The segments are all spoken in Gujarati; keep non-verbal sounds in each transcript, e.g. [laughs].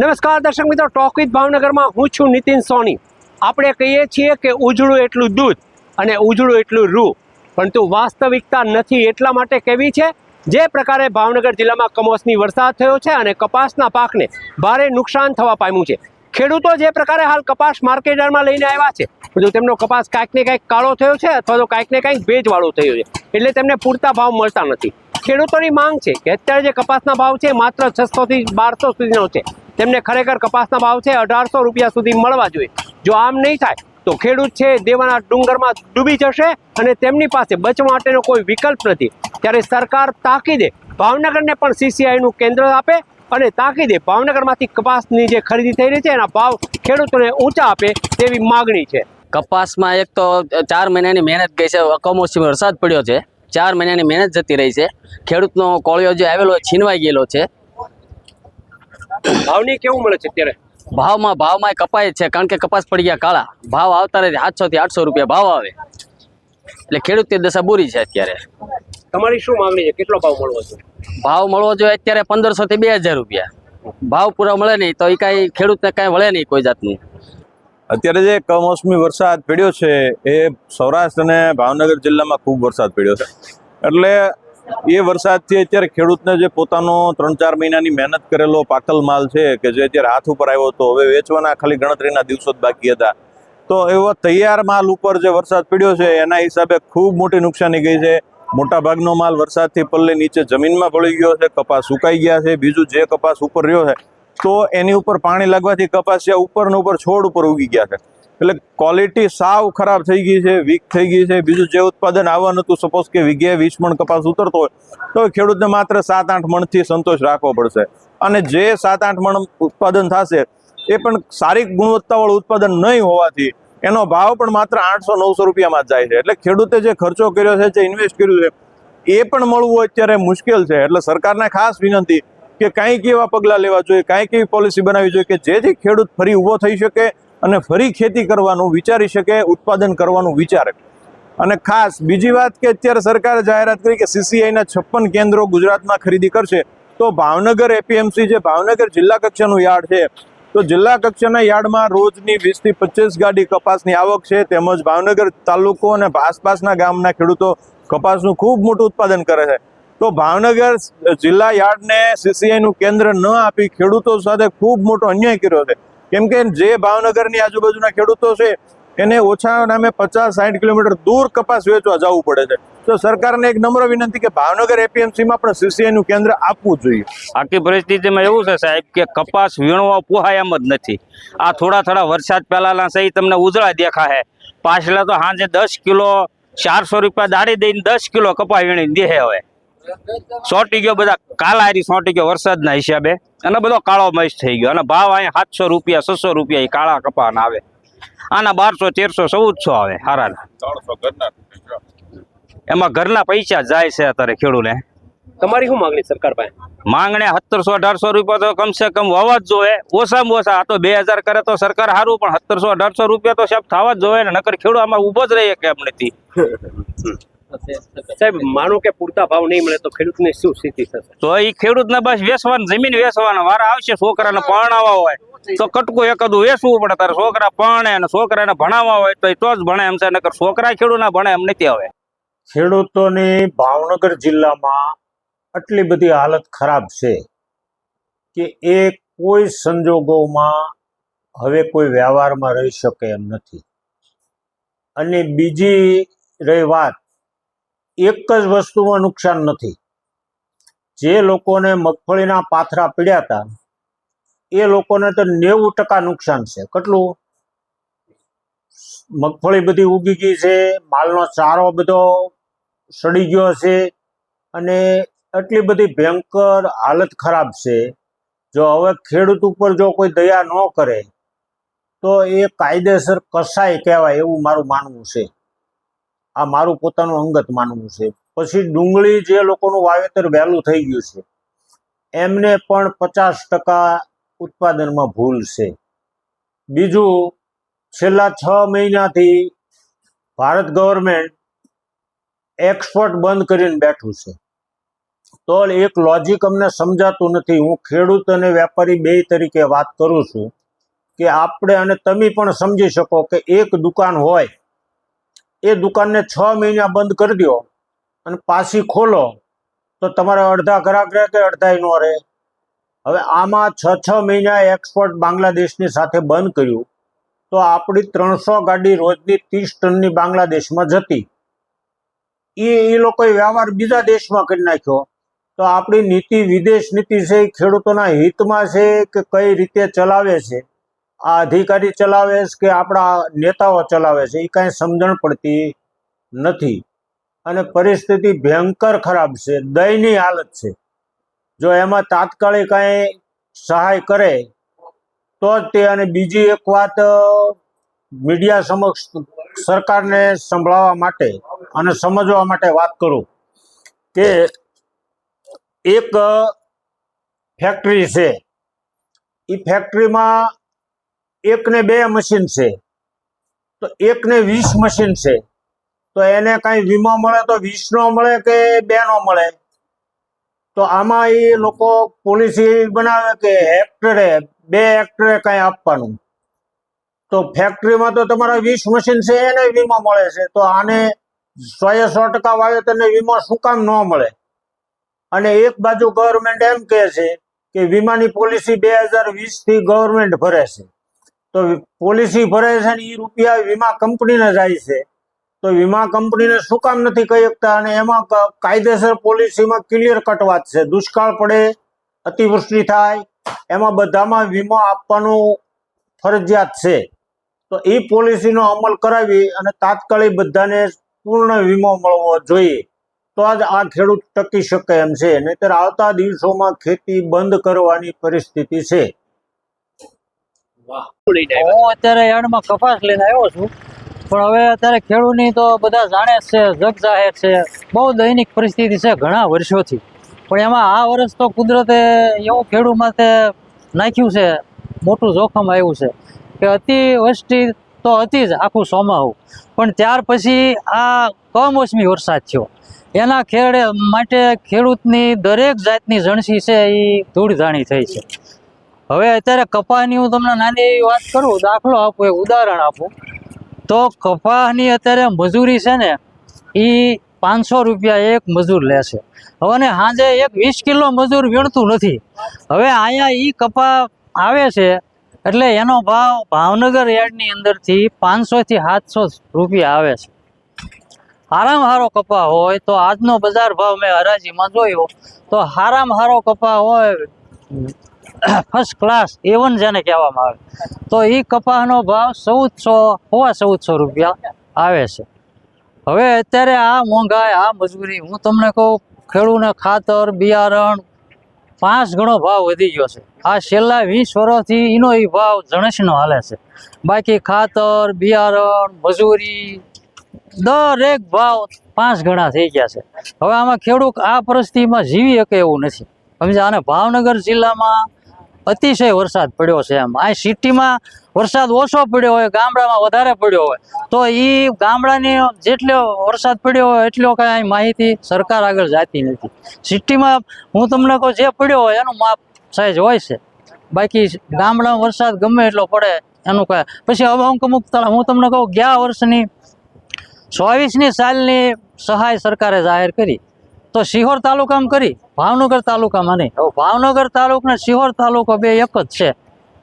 નમસ્કાર દર્શક મિત્રો ટોક વિથ ભાવનગરમાં હું છું નીતિન સોની. આપણે કહીએ છીએ કે ઉજળું એટલું દૂધ અને ઉજળું એટલું રૂ, પરંતુ વાસ્તવિકતા નથી એટલા માટે કેવી છે? જે પ્રકારે ભાવનગર જિલ્લામાં કમોસમી વરસાદ થયો છે અને કપાસના પાકને ભારે નુકસાન થવા પામ્યું છે. ખેડૂતો જે પ્રકારે હાલ કપાસ માર્કેટમાં લઈને આવ્યા છે બધું તેમનો કપાસ કાંઈક ને કાંઈક કાળો થયો છે અથવા તો કાંઈક ને કાંઈક ભેજવાળો થયો છે, એટલે તેમને પૂરતા ભાવ મળતા નથી. ખેડૂતોની માંગ છે કે અત્યારે જે કપાસના ભાવ છે, માત્ર છસોથી બારસો સુધીનો છે. તેમને ખરેખર કપાસના ભાવ છે અઢારસો રૂપિયા સુધી મળવા જોઈએ. જો આમ નહીં થાય, તો ખેડૂત છે દેવાના ડુંગરમાં ડૂબી જશે અને તેમની પાસે બચવા માટેનો કોઈ વિકલ્પ નથી. ત્યારે સરકાર તાકીદે ભાવનગરને પણ સીસીઆઈનું કેન્દ્ર આપે અને તાકીદે ભાવનગરમાંથી કપાસની જે ખરીદી થઈ રહી છે, એના ભાવ ખેડૂતોને ઊંચા આપે તેવી માગણી છે. કપાસમાં એક તો ચાર મહિનાની મહેનત ગઈ છે, કમોસમી વરસાદ પડ્યો છે. ચાર મહિનાની મહેનત જતી રહી છે. ખેડૂતનો કોળિયો જે આવેલો છીનવાઈ ગયેલો છે. ભાવની કેવું મળે છે અત્યારે? ભાવમાં ભાવમાં કપાય છે કારણ કે કપાસ પડી ગયા કાળા. ભાવ આવતા રહે સાતસો થી આઠસો રૂપિયા ભાવ આવે. એટલે ખેડૂતની દશા બુરી છે અત્યારે. તમારી શું માંગણી છે? કેટલો ભાવ મળવો છે ભાવ મળવો જોઈએ અત્યારે પંદરસો થી બે હજાર રૂપિયા. ભાવ પૂરા મળે નહીં તો એ કાંઈ ખેડૂતને કાંઈ વળે નહીં કોઈ જાતનું. અત્યારે જે કમોસમી વરસાદ પડ્યો છે એ સૌરાષ્ટ્ર અને ભાવનગર જિલ્લામાં ખૂબ વરસાદ પડ્યો છે. એટલે એ વરસાદથી અત્યારે ખેડૂતને જે પોતાનો ત્રણ ચાર મહિનાની મહેનત કરેલો પાકલ માલ છે કે જે અત્યારે હાથ ઉપર આવ્યો હતો, હવે વેચવાના ખાલી ગણતરીના દિવસો જ બાકી હતા. તો એવો તૈયાર માલ ઉપર જે વરસાદ પડ્યો છે, એના હિસાબે ખૂબ મોટી નુકસાની ગઈ છે. મોટા ભાગનો માલ વરસાદથી પલ્લે નીચે જમીનમાં ભળી ગયો છે, કપાસ સુકાઈ ગયા છે, બીજું જે કપાસ ઉપર રહ્યો છે, તો એની ઉપર પાણી લાગવાથી કપાસિયા ઉપર ને ઉપર છોડ ઉપર ઉગી ગયા છે. એટલે ક્વોલિટી સાવ ખરાબ થઈ ગઈ છે, વીક થઈ ગઈ છે. બીજું જે ઉત્પાદન આવવાનું હતું સપોઝ કે વીઘે વીસ મણ કપાસ ઉતરતો હોય, તો ખેડૂતને માત્ર સાત આઠ મણથી સંતોષ રાખવો પડશે. અને જે સાત આઠ મણ ઉત્પાદન થશે, એ પણ સારી ગુણવત્તાવાળું ઉત્પાદન નહીં હોવાથી, એનો ભાવ પણ માત્ર આઠસો નવસો રૂપિયામાં જ જાય છે. એટલે ખેડૂતે જે ખર્ચો કર્યો છે, જે ઇન્વેસ્ટ કર્યું છે, એ પણ મળવું અત્યારે મુશ્કેલ છે. એટલે સરકારને ખાસ વિનંતી કે કાંઈક એવા પગલાં લેવા જોઈએ કાંઈક એવી પોલિસી બનાવવી જોઈએ કે જેથી ખેડૂત ફરી ઊભો થઈ શકે અને ફરી ખેતી કરવાનું, વિચારી શકે, ઉત્પાદન કરવાનું વિચારે. અને ખાસ, બીજી વાત કે અત્યારે સરકારે જાહેરાત કરી કે સીસીઆઈના છપ્પન કેન્દ્રો ગુજરાતમાં ખરીદી કરશે. તો ભાવનગર એપીએમસી જે ભાવનગર જિલ્લા કક્ષાનું યાર્ડ છે, તો જિલ્લા કક્ષાના યાર્ડમાં રોજની વીસથી પચીસ ગાડી કપાસની આવક છે, તેમજ ભાવનગર તાલુકો અને આસપાસના ગામના ખેડૂતો કપાસનું ખૂબ મોટું ઉત્પાદન કરે છે. તો ભાવનગર જિલ્લા યાર્ડને સીસીઆઈનું કેન્દ્ર ન આપી ખેડૂતો સાથે ખૂબ મોટો અન્યાય કર્યો છે. કેમ કે જે ભાવનગરની આજુબાજુના ખેડૂતો છે, એને ઓછા નામે પચાસ સાઠ કિલોમીટર દૂર કપાસ વેચવા જવું પડે છે. તો સરકારને એક નમ્ર વિનંતી કે ભાવનગર એપીએમસીમાં પણ સીસીઆઈનું કેન્દ્ર આપવું જોઈએ. આખી પરિસ્થિતિમાં એવું છે સાહેબ કે કપાસ વીણવા પોહાય એમ જ નથી. આ થોડા થોડા વરસાદ પહેલાના સહી તમને ઉજળા દેખાશે. પાછલા તો સાંજે દસ કિલો ચારસો રૂપિયા દાડી દઈને દસ કિલો કપા વીણી દે હવે. સોટી ગયો બધા કાલારી સોટી ગયો વરસાદના હિસાબે. અને બધો કાળો મસ્ત થઈ ગયો. અને ભાવ અહીંયા સાતસો રૂપિયા છસો રૂપિયા એ કાળા કપાના આવે. આના બારસો તેરસો ચૌદસો આવે હારાના. એમાં ઘરના પૈસા જાય છે અત્યારે ખેડૂને. તમારી શું માંગણી સરકાર પાસે? માંગણે સત્તરસો અઢારસો રૂપિયા તો કમસે કમ હોવા જ જોવે ઓછામાં ઓછા આ તો બે હજાર કરે તો સરકાર સારું પણ સત્તરસો અઢારસો રૂપિયા તો સાહેબ થવા જ જોઈએ ને નકર ખેડૂત આમાં ઊભો જ રહીએ કેમ નથી. [laughs] સાહેબ માનો કે પૂરતા ભાવ નહીં મળે તો ખેડૂતની શું સ્થિતિ થશે? તો એ ખેડૂતને બસ વેસવાનું જમીન વેસવાનું વારા આવશે છોકરાને પરણાવવા હોય. તો કટકું એકાદું વેસવું પડે તારે છોકરા પરણે અને છોકરાને ભણાવવા હોય તો એ તો જ ભણે એમ છે નકર છોકરા ખેડૂત ના ભણે એમ નથી આવે. ખેડૂતોની ભાવનગર જિલ્લામાં આટલી બધી હાલત ખરાબ છે કે એ કોઈ સંજોગોમાં હવે કોઈ વ્યવહારમાં રહી શકે એમ નથી. અને બીજી રહી વાત એક જ વસ્તુમાં નુકસાન નથી. જે લોકોને મગફળીના પાથરા પીડ્યા હતા, એ લોકોને તો નેવું ટકા નુકસાન છે. કેટલું? મગફળી બધી ઉગી ગઈ છે, માલનો ચારો બધો સડી ગયો છે અને એટલી બધી ભયંકર હાલત ખરાબ છે. જો હવે ખેડૂત ઉપર જો કોઈ દયા ન કરે, તો એ કાયદેસર કસાય કહેવાય એવું મારું માનવું છે. આ મારું પોતાનું અંગત માનવું છે. પછી ડુંગળી જે લોકોનું વાવેતર વહેલું થઈ ગયું છે, એમને પણ પચાસ ટકા ઉત્પાદનમાં ભૂલ છે. બીજું, છેલ્લા છ મહિનાથી ભારત ગવર્મેન્ટ એક્સપોર્ટ બંધ કરીને બેઠું છે. તો એક લોજિક અમને સમજાતું નથી. હું ખેડૂત અને વેપારી બે તરીકે વાત કરું છું કે આપણે અને તમે પણ સમજી શકો કે એક દુકાન હોય એ દુકાનને છ મહિના બંધ કરી દો અને પાછી ખોલો, તો તમારે અડધા ગ્રાહક રહે કે અડધા ન રહે? હવે આમાં છ છ મહિના એક્સપોર્ટ બાંગ્લાદેશની સાથે બંધ કર્યું, તો આપણી ત્રણસો ગાડી રોજની ત્રીસ ટનની બાંગ્લાદેશમાં જતી. એ એ લોકોએ વ્યવહાર બીજા દેશમાં કરી નાખ્યો. તો આપણી નીતિ વિદેશ નીતિ છે, એ ખેડૂતોના હિતમાં છે કે કઈ રીતે ચલાવે છે? આ અધિકારી ચલાવે છે કે આપણા નેતાઓ ચલાવે છે, એ કાંઈ સમજણ પડતી નથી. અને પરિસ્થિતિ ભયંકર ખરાબ છે દયની હાલત છે. જો એમાં તાત્કાલિક કાંઈ સહાય કરે, તો જ તે અને બીજી એક વાત મીડિયા સમક્ષ સરકારને સંભળાવવા માટે અને સમજવા માટે વાત કરું કે એક ફેક્ટરી છે. એ ફેક્ટરીમાં એકને બે મશીન છે. તો એક ને વીસ મશીન છે. તો એને કાંઈ વીમો મળે તો વીસનો મળે કે બેનો મળે? તો આમાં એ લોકો પોલિસી બનાવે કે હેક્ટરે બે હેક્ટરે કાંઈ આપવાનું. તો ફેક્ટરીમાં તો તમારા વીસ મશીન છે, એને વીમો મળે છે. તો આને સો એ સો ટકા વાવેતરને વીમો શું કામ ન મળે? અને એક બાજુ ગવર્મેન્ટ એમ કહે છે કે વીમાની પોલિસી બે હજાર વીસથી ગવર્મેન્ટ ભરે છે. તો પોલિસી ભરે છે ને એ રૂપિયા વીમા કંપનીને જાય છે. તો વીમા કંપનીને શું કામ નથી કહી શકતા? અને એમાં કાયદેસર પોલિસીમાં ક્લિયર કટ વાત છે. દુષ્કાળ પડે, અતિવૃષ્ટિ થાય, એમાં બધામાં વીમો આપવાનું ફરજિયાત છે. તો એ પોલિસીનો અમલ કરાવી અને તાત્કાલિક બધાને પૂર્ણ વીમો મળવો જોઈએ. તો જ આ ખેડૂત ટકી શકે એમ છે. નહીતર આવતા દિવસોમાં ખેતી બંધ કરવાની પરિસ્થિતિ છે. હું અત્યારે યાર્ડમાં કપાસ લઈને આવ્યો છું પણ હવે અત્યારે ખેડૂતની તો બધા જાણે છે જગ જાહેર છે. બહુ દૈનિક પરિસ્થિતિ છે ઘણા વર્ષોથી. પણ એમાં આ વર્ષ તો કુદરતે એવું ખેડૂત માટે નાખ્યું છે મોટું જોખમ આવ્યું છે કે અતિ વૃષ્ટિ તો હતી જ આખું ચોમાહું પણ ત્યાર પછી આ કમોસમી વરસાદ થયો. એના ખેડે માટે ખેડૂતની દરેક જાતની જણસી છે એ ધૂળધાણી થઈ છે. હવે અત્યારે કપાની હું તમને નાની એવી વાત કરું, દાખલો આપું, એક ઉદાહરણ આપું. તો કપાની અત્યારે મજૂરી છે ને એ પાંચસો રૂપિયા એક મજૂર લે છે. હવે સાંજે એક વીસ કિલો મજૂર વીણતું નથી. હવે અહીંયા એ કપા આવે છે, એટલે એનો ભાવ ભાવનગર યાર્ડની અંદરથી પાંચસોથી સાતસો રૂપિયા આવે છે. હારામ હારો કપા હોય તો આજનો બજાર ભાવ મેં હરાજીમાં જોયો. તો હારામ હારો કપા હોય ફર્સ્ટ ક્લાસ એવન જેને કહેવામાં આવે. તો એ કપાસનો ભાવ ચૌદસો, હોવા ચૌદસો રૂપિયા આવે છે. હવે અત્યારે આ મોંઘાઈ, આ મજૂરી, હું તમને કહું, ખેડૂને ખાતર, બિયારણ પાંચ ગણો ભાવ વધી ગયો છે. આ છેલ્લા વીસ વર્ષથી એનો એ ભાવ જણસનો હાલે છે. બાકી ખાતર, બિયારણ, મજૂરી, દરેક ભાવ પાંચ ગણા થઈ ગયા છે. હવે આમાં ખેડૂત આ પરિસ્થિતિમાં જીવી શકે એવું નથી. સમજે અને ભાવનગર જિલ્લામાં અતિશય વરસાદ પડ્યો છે એમ. આ સિટીમાં વરસાદ ઓછો પડ્યો હોય, ગામડામાં વધારે પડ્યો હોય, તો એ ગામડાની જેટલો વરસાદ પડ્યો હોય એટલો કાંઈ માહિતી સરકાર આગળ જાતી નથી. સિટીમાં હું તમને કહું, જે પડ્યો હોય એનું માપ સાઈઝ હોય છે. બાકી ગામડામાં વરસાદ ગમે એટલો પડે એનું કહે પછી હવે અમુક અમુક હું તમને કહું, ગયા વર્ષની ચોવીસની સાલની સહાય સરકારે જાહેર કરી. તો શિહોર તાલુકામાં કરી, ભાવનગર તાલુકામાં નહીં. હવે ભાવનગર તાલુકાના શિહોર તાલુકો બે એક જ છે.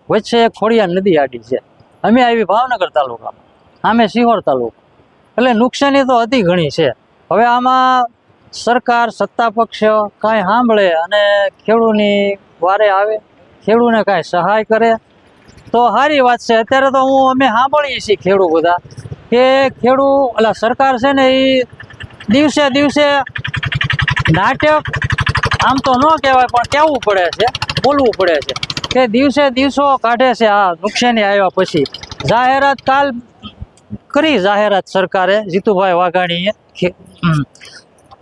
વચ્ચે એક ખોડિયા નદી આડી છે. અમે આવી ભાવનગર તાલુકામાં. આમે શિહોર તાલુકો. એટલે નુકસાની તો અતિ ઘણી છે. હવે આમાં સરકાર, સત્તા પક્ષ કાંઈ સાંભળે અને ખેડૂતની વારે આવે, ખેડૂને કાંઈ સહાય કરે, તો સારી વાત છે. અત્યારે તો હું, અમે સાંભળીએ છીએ ખેડૂત બધા કે ખેડૂત એટલે સરકાર છે ને એ દિવસે દિવસે નાટક આમ તો ન કહેવાય પણ કહેવું પડે છે બોલવું પડે છે. કે દિવસે દિવસો કાઢે છે આ નુકસાની આવ્યા પછી. જાહેરાત કાલ કરી જાહેરાત સરકારે જીતુભાઈ વાઘાણીએ.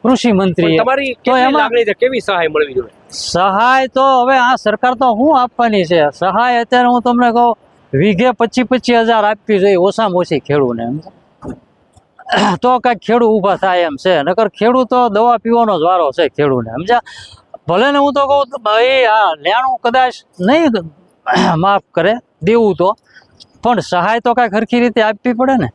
કૃષિ મંત્રી તો એમાં- કેવી સહાય મળવી જોઈએ? સહાય તો હવે આ સરકાર તો હું આપવાની છે. સહાય અત્યારે હું તમને કહું વીઘે પચીસ પચીસ હજાર આપવી જોઈએ ઓછામાં ઓછી ખેડૂને [coughs] તો કાંઈક ખેડૂત ઊભા થાય એમ છે. નકર ખેડૂતો દવા પીવાનો જ વારો છે ખેડૂને સમજ્યા? ભલે ને હું તો કહું તો ભાઈ હા લેણું કદાચ નહીં [coughs] માફ કરે, દેવું તો. પણ સહાય તો કાંઈક સરખી રીતે આપવી પડે ને.